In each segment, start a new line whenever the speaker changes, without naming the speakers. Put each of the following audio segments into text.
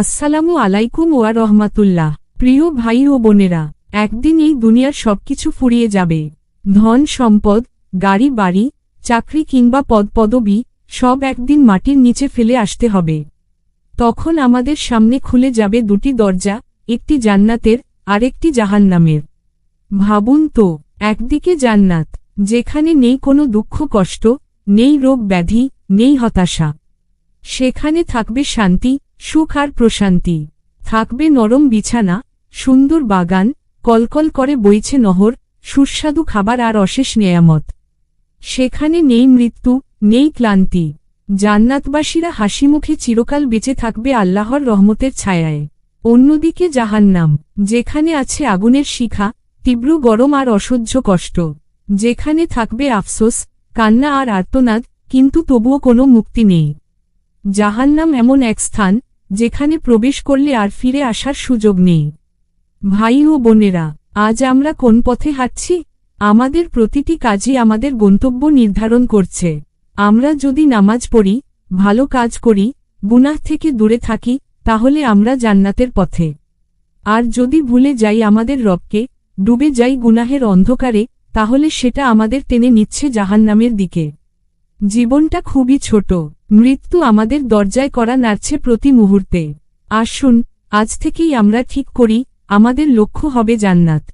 আসসালামু আলাইকুম ওয়া রহমাতুল্লাহ। প্রিয় ভাই ও বোনেরা, একদিন এই দুনিয়ার সবকিছু ফুরিয়ে যাবে। ধন সম্পদ, গাড়ি বাড়ি, চাকরি কিংবা পদপদবি সব একদিন মাটির নিচে ফেলে আসতে হবে। তখন আমাদের সামনে খুলে যাবে দুটি দরজা, একটি জান্নাতের, আরেকটি জাহান্নামের। ভাবুন তো, একদিকে জান্নাত, যেখানে নেই কোনো দুঃখ, কষ্ট, নেই রোগ ব্যাধি, নেই হতাশা। সেখানে থাকবে শান্তি সুখ আর প্রশান্তি। থাকবে নরম বিছানা, সুন্দর বাগান, কলকল করে বইছে নহর, সুস্বাদু খাবার আর অশেষ নেয়ামত। সেখানে নেই মৃত্যু, নেই ক্লান্তি। জান্নাতবাসীরা হাসিমুখে চিরকাল বেঁচে থাকবে আল্লাহর রহমতের ছায়ায়। অন্যদিকে জাহান্নাম, যেখানে আছে আগুনের শিখা, তীব্র গরম আর অসহ্য কষ্ট। যেখানে থাকবে আফসোস, কান্না আর আর্তনাদ, কিন্তু তবুও কোনো মুক্তি নেই। জাহান্নাম এমন এক স্থান যেখানে প্রবেশ করলে আর ফিরে আসার সুযোগ নেই। ভাই ও বোনেরা, আজ আমরা কোন পথে হাঁটছি? আমাদের প্রতিটি কাজই আমাদের গন্তব্য নির্ধারণ করছে। আমরা যদি নামাজ পড়ি, ভালো কাজ করি, গুনাহ থেকে দূরে থাকি, তাহলে আমরা জান্নাতের পথে। আর যদি ভুলে যাই আমাদের রবকে, ডুবে যাই গুনাহের অন্ধকারে, তাহলে সেটা আমাদের টেনে নিচ্ছে জাহান্নামের দিকে। জীবনটা খুবই ছোট। মৃত্যু আমাদের দরজায় করা নাড়ছে প্রতি মুহূর্তে। আসুন আজ থেকেই আমরা ঠিক করি, আমাদের লক্ষ্য হবে জান্নাত।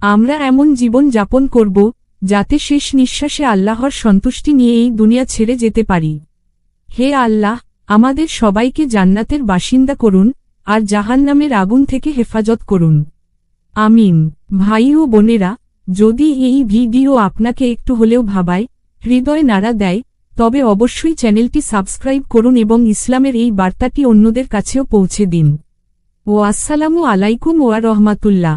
আমরা এমন জীবন যাপন করব, যাতে শেষ নিঃশ্বাসে আল্লাহর সন্তুষ্টি নিয়ে এই দুনিয়া ছেড়ে যেতে পারি। হে আল্লাহ, আমাদের সবাইকে জান্নাতের বাসিন্দা করুন, আর জাহান্নামের আগুন থেকে হেফাজত করুন। আমিন। ভাই ও বোনেরা, যদি এই ভিডিও আপনাকে একটু হলেও ভাবায়, হৃদয় নাড়া দেয় তবে অবশ্যই চ্যানেলটি সাবস্ক্রাইব করুন এবং ইসলামের এই বার্তাটি অন্যদের কাছেও পৌঁছে দিন। ও আসসালামু আলাইকুম ওয়া রহমাতুল্লাহ।